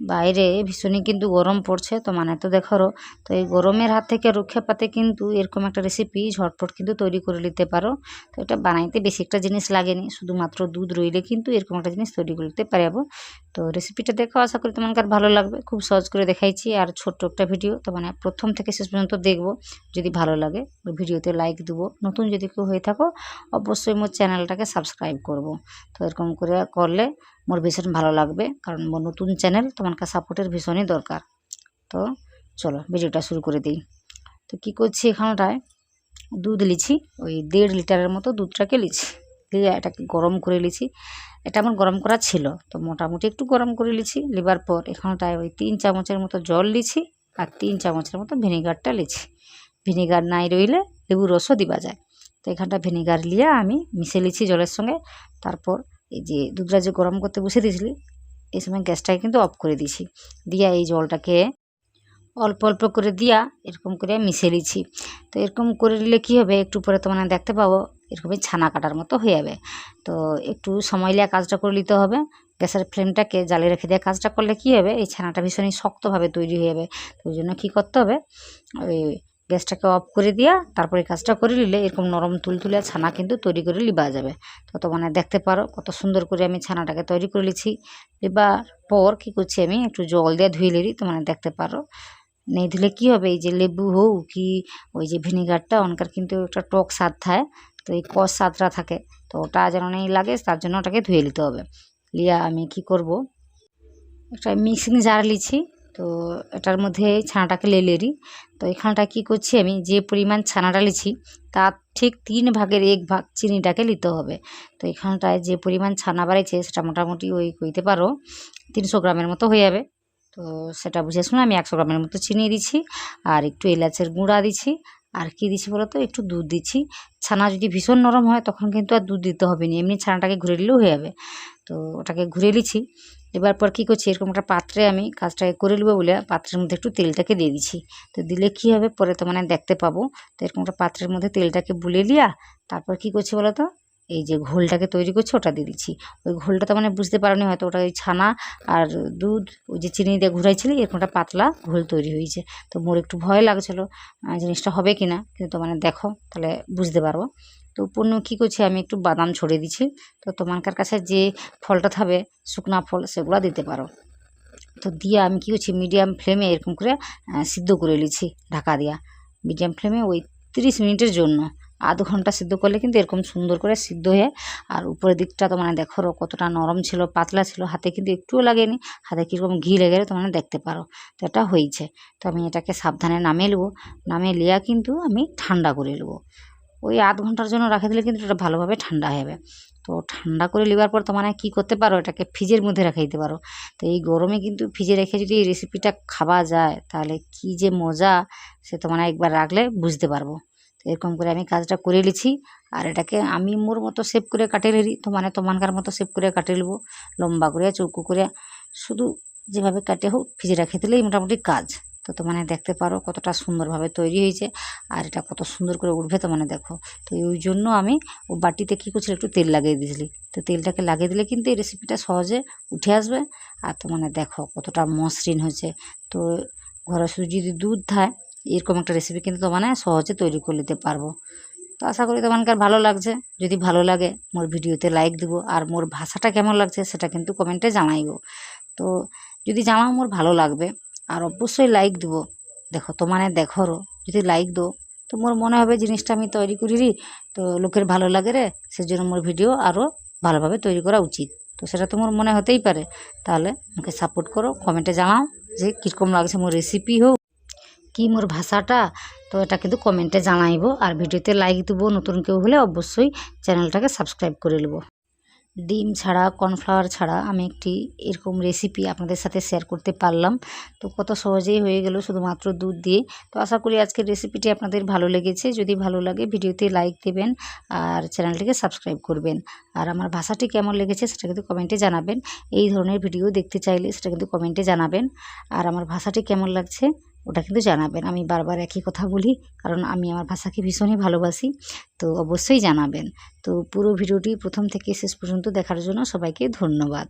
বাইরে ভীষণই কিন্তু গরম পড়ছে। তো মানে তো দেখারও তো এই গরমের হাত থেকে রক্ষা পাতে কিন্তু এরকম একটা রেসিপি ঝটপট কিন্তু তৈরি করে নিতে পারো। তো এটা বানাইতে বেশি একটা জিনিস লাগেনি, শুধুমাত্র দুধ রইলে কিন্তু এরকম একটা জিনিস তৈরি করে নিতে পারব তো রেসিপিটা দেখো, আশা করি তোমাদের ভালো লাগবে। খুব সহজ করে দেখাইছি আর ছোট্ট একটা ভিডিও। তো মানে প্রথম থেকে শেষ পর্যন্ত দেখব, যদি ভালো লাগে ভিডিওতে লাইক দেবো। নতুন যদি কেউ হয়ে থাকো, অবশ্যই মোর চ্যানেলটাকে সাবস্ক্রাইব করব। তো এরকম করে করলে মোর ভীষণ ভালো লাগবে, কারণ মোর নতুন চ্যানেল তোমাকে সাপোর্টের ভীষণই দরকার। তো চলো ভিডিওটা শুরু করে দিই। তো কী করছি এখানটায়? দুধ লিছি, ওই দেড় লিটারের মতো দুধটাকে লিছি। দিয়ে এটাকে গরম করে লিছি। এটা আমার গরম করা ছিল, তো মোটামুটি একটু গরম করে লিছি। লিবার পর এখানটায় ওই তিন চামচের মতো জল লিছি আর তিন চামচের মতো ভিনেগারটা লিছি। ভিনেগার নাই রইলে লেবু রসও দিবা যায়। তো এখানটা ভিনেগার লিয়ে আমি মিশে লিছি জলের সঙ্গে। তারপর এই যে দুধটা যে গরম করতে বসে দিয়েছিলি, এই সময় গ্যাসটাকে কিন্তু অফ করে দিয়েছি। দিয়া এই জলটাকে অল্প অল্প করে দিয়া এরকম করে মিশিয়ে দিচ্ছি তো এরকম করে নিলে কী হবে? একটু পরে তোমরা দেখতে পাবো, এরকমই ছানা কাটার মতো হয়ে যাবে। তো একটু সময় নিয়ে কাজটা করে নিতে হবে। গ্যাসের ফ্লেমটাকে জ্বালিয়ে রেখে দিয়ে কাজটা করলে কী হবে? এই ছানাটা ভীষণই শক্তভাবে তৈরি হয়ে যাবে। তো ওই জন্য কী করতে হবে? ওই গ্যাসটাকে অফ করে দিয়া তারপরে কাজটা করে নিলে এরকম নরম তুলতুলে ছানা কিন্তু তৈরি করে লিবা যাবে। তো তো মানে দেখতে পারো কত সুন্দর করে আমি ছানাটাকে তৈরি করে নিচ্ছি লিবার পর কী করছি আমি, একটু জল দিয়ে ধুয়ে নিলি তো মানে দেখতে পারো। নেই দিলে কী হবে, এই যে লেবু হোক কি, ওই যে ভিনেগারটা, অনকার কিন্তু একটা টক স্বাদ থাকে, তো এই কষ স্বাদটা থাকে, তো ওটা যেন নেই লাগে, তার জন্য ওটাকে ধুয়ে নিতে হবে। লিয়া আমি কি করব, একটা মিক্সিং জার লিছি তো এটার মধ্যে ছানাটাকে লেলেরি তো এখানটা কি করছি আমি? যে পরিমাণ ছানাটা লিছি, তার ঠিক তিন ভাগের এক ভাগ চিনিটাকে নিতে হবে। তো এখানটায় যে পরিমাণ ছানা বাড়িয়েছে সেটা মোটামুটি ওই কইতে পারো, তিনশো গ্রামের মতো হয়ে যাবে। তো সেটা বুঝে শুনে আমি একশো গ্রামের মতো চিনি দিচ্ছি আর একটু এলাচের গুঁড়া দিচ্ছি আর কি দিচ্ছি বলো তো একটু দুধ দিচ্ছি। ছানা যদি ভীষণ নরম হয়, তখন কিন্তু আর দুধ দিতে হবে না এমনি ছানাটাকে ঘুরে নিলেও হয়ে যাবে। তো ওটাকে ঘুরে নিচ্ছি। এবার পর কী করছি? এরকম একটা পাত্রে আমি কাজটাকে করে নেব বলে পাত্রের মধ্যে একটু তেলটাকে দিয়ে দিচ্ছি। তো দিলে কী হবে? পরে তো মানে দেখতে পাবো। তো এরকম একটা পাত্রের মধ্যে তেলটাকে বুলে লিয়া তারপর কী করছি বলো তো এই যে ঘোলটাকে তৈরি করছি ওটা দিয়ে দিচ্ছি। ওই ঘোলটা তো মানে বুঝতে পারোনি হয়তো, ওটা ওই ছানা আর দুধ, ওই যে চিনি দিয়ে ঘুরাইছিলি, এরকম একটা পাতলা ঘোল তৈরি হয়েছে। তো মোর একটু ভয় লাগছিল জিনিসটা হবে কি না কিন্তু মানে দেখো, তাহলে বুঝতে পারব তো পূর্ণ কী করছি, আমি একটু বাদাম ছড়িয়ে দিচ্ছি। তো তোমার কাছে যে ফলটা থাকবে শুকনা ফল, সেগুলো দিতে পারো। তো দিয়ে আমি কী করছি মিডিয়াম ফ্লেমে এরকম করে সিদ্ধ করে নিচ্ছি ঢাকা দিয়া। মিডিয়াম ফ্লেমে ওই তিরিশ মিনিটের জন্য। আধ ঘণ্টা সিদ্ধ করলে কিন্তু এরকম সুন্দর করে সিদ্ধ হয়ে আর উপরের দিকটা তো মানে দেখো কতটা নরম ছিল, পাতলা ছিল, হাতে কিন্তু একটুও লাগেনি। হাতে কীরকম ঘি লেগে তো মানে দেখতে পারো। তো এটা হয়েছে। তো আমি এটাকে সাবধানে নামিয়ে নেব। নামিয়ে লিয়া কিন্তু আমি ঠান্ডা করে নেব। ওই আধ ঘণ্টার জন্য রাখে দিলে কিন্তু এটা ভালোভাবে ঠান্ডা যাবে। তো ঠান্ডা করে নেবার পর তো মানে কী করতে পারো? এটাকে ফ্রিজের মধ্যে রেখে দিতে পারো। তো এই গরমে কিন্তু ফ্রিজে রেখে যদি এই রেসিপিটা খাওয়া যায়, তাহলে কী যে মজা, সে তো মানে একবার রাখলে বুঝতে পারব। তো এরকম করে আমি কাজটা করে নিছি। আর এটাকে আমি মোর মতো সেভ করে কাটিয়ে নিই তো মানে তোমানকার মতো সেভ করে কাটিয়ে নেব লম্বা করে, চৌকো করে, শুধু যেভাবে কাটে হোক ফ্রিজে রেখে দিলেই মোটামুটি কাজ। তো তো মানে দেখতে পারো কতটা সুন্দরভাবে তৈরি হয়েছে, আর এটা কত সুন্দর করে উঠবে তো মানে দেখো। তো ওই জন্য আমি ও বাটিতে কী করছিল, একটু তেল লাগিয়ে দিয়েছিলি। তো তেলটাকে লাগিয়ে দিলে কিন্তু এই রেসিপিটা সহজে উঠে আসবে। আর তো মানে দেখো কতটা মসৃণ হয়েছে। তো ঘরে শুধু যদি দুধ থাকে এরকম একটা রেসিপি কিন্তু তো মানে সহজে তৈরি করে নিতে পারব। তো আশা করি তোমানকার ভালো লাগছে। যদি ভালো লাগে, মোর ভিডিওতে লাইক দিব আর মোর ভাষাটা কেমন লাগছে সেটা কিন্তু কমেন্টে জানাইব। তো যদি জানাও মোর ভালো লাগবে, আর অবশ্যই লাইক দিব। দেখো তোমানে দেখরও যদি লাইক দো, তো মোর মনে হবে জিনিসটা আমি তৈরি করিরি, তো লোকের ভালো লাগে রে, সেজন্য মোর ভিডিও আরও ভালোভাবে তৈরি করা উচিত। তো সেটা তো মোর মনে হতেই পারে। তাহলে আমাকে সাপোর্ট করো কমেন্টে জানাও যে কীরকম লাগছে মোর রেসিপি হোক কি মোর ভাষাটা, তো এটা কিন্তু কমেন্টে জানাইব। আর ভিডিওতে লাইক দেবো, নতুন কেউ হলে অবশ্যই চ্যানেলটাকে সাবস্ক্রাইব করে নেব ডিম ছাড়া কর্নফ্লাওয়ার ছাড়া আমি একটি এরকম রেসিপি আপনাদের সাথে শেয়ার করতে পারলাম। তো কত সহজেই হয়ে গেল শুধুমাত্র দুধ দিয়ে। তো আশা করি আজকের রেসিপিটি আপনাদের ভালো লেগেছে। যদি ভালো লাগে ভিডিওতে লাইক দেবেন আর চ্যানেলটিকে সাবস্ক্রাইব করবেন। আর আমার ভাষাটি কেমন লেগেছে সেটা কিন্তু কমেন্টে জানাবেন। এই ধরনের ভিডিও দেখতে চাইলে সেটা কিন্তু কমেন্টে জানাবেন। আর আমার ভাষাটি কেমন লাগছে? ওটা কিন্তু জানাবেন। আমি বারবার একই কথা বলি, কারণ আমি আমার ভাষাকে ভীষণই ভালোবাসি, তো অবশ্যই জানাবেন। তো পুরো ভিডিওটি প্রথম থেকে শেষ পর্যন্ত দেখার জন্য সবাইকে ধন্যবাদ।